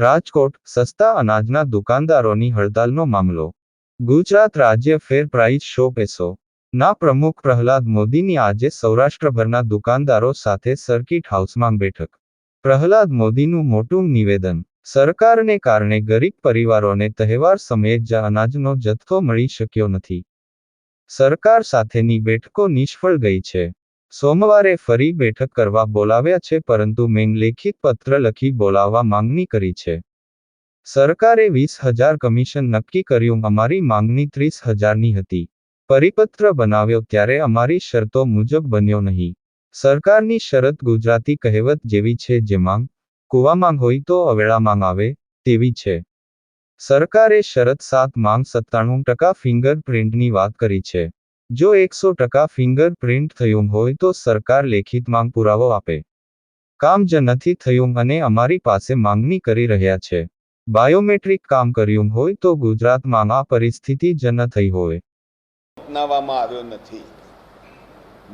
રાજકોટ, સસ્તા અનાજના દુકાનદારોની હડતાલનો મામલો. ગુજરાત રાજ્ય ફેર પ્રાઇસ શોપ એસો. ના પ્રમુખ પ્રહલાદ મોદીની આજે સૌરાષ્ટ્રભરના દુકાનદારો સાથે સર્કિટ હાઉસમાં બેઠક. પ્રહલાદ મોદીનું મોટું નિવેદન, સરકારને કારણે ગરીબ પરિવારોને તહેવાર સમયે જ અનાજનો જથ્થો મળી શક્યો નથી. સરકાર સાથેની બેઠકો નિષ્ફળ ગઈ છે. સોમવારે ફરી બેઠક કરવા બોલાવ્યા છે પરંતુ મેં લેખિત પત્ર લખી બોલાવવા માંગણી કરી છે. સરકારે વીસ હજાર કમિશન નક્કી કર્યું, અમારી માંગણી ત્રીસ હજારની હતી. પરિપત્ર બનાવ્યો ત્યારે અમારી શરતો મુજબ બન્યો નહીં. સરકારની શરત ગુજરાતી કહેવત જેવી છે, જે માંગ કુવામાં હોય તો અવેળામાં આવે તેવી છે. સરકારે શરત સાત માંગ સત્તાણું ટકા ફિંગરપ્રિન્ટની વાત કરી છે. જો એકસો ટકા ફિંગર પ્રિન્ટ થયું હોય તો સરકાર લેખિત માંગ પુરાવો આપે. કામ જ નથી થયું અને અમારી પાસે માંગણી કરી રહ્યા છે. બાયોમેટ્રિક કામ કર્યું હોય તો ગુજરાતમાં આ પરિસ્થિતિ જ ન થઈ હોય. અપનાવવામાં આવ્યો નથી.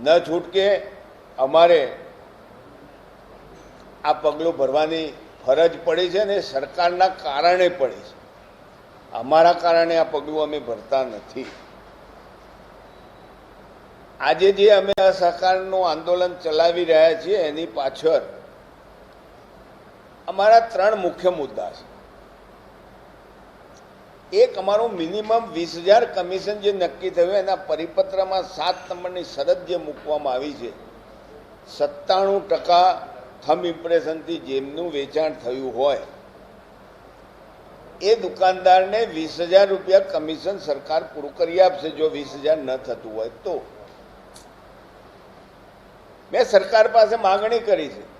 ન છૂટકે અમારે આ પગલું ભરવાની ફરજ પડી છે ને સરકારના કારણે પડી છે. અમારા કારણે આ પગલું અમે ભરતા નથી. આજે જે અમે આ સહકારનું આંદોલન ચલાવી રહ્યા છીએ, એની પાછળ અમારા ત્રણ મુખ્ય મુદ્દા છે. એક, અમારું મિનિમમ વીસ હજાર કમિશન જે નક્કી થયું, એના પરિપત્રમાં સાત નંબરની શરત જે મૂકવામાં આવી છે, સત્તાણું ટકા થમ ઇમ્પ્રેશનથી જેમનું વેચાણ થયું હોય, એ દુકાનદારને વીસ હજાર રૂપિયા કમિશન સરકાર પૂરું કરી આપશે, જો વીસ હજાર ન થતું હોય તો. મેં સરકાર પાસે માગણી કરી છે.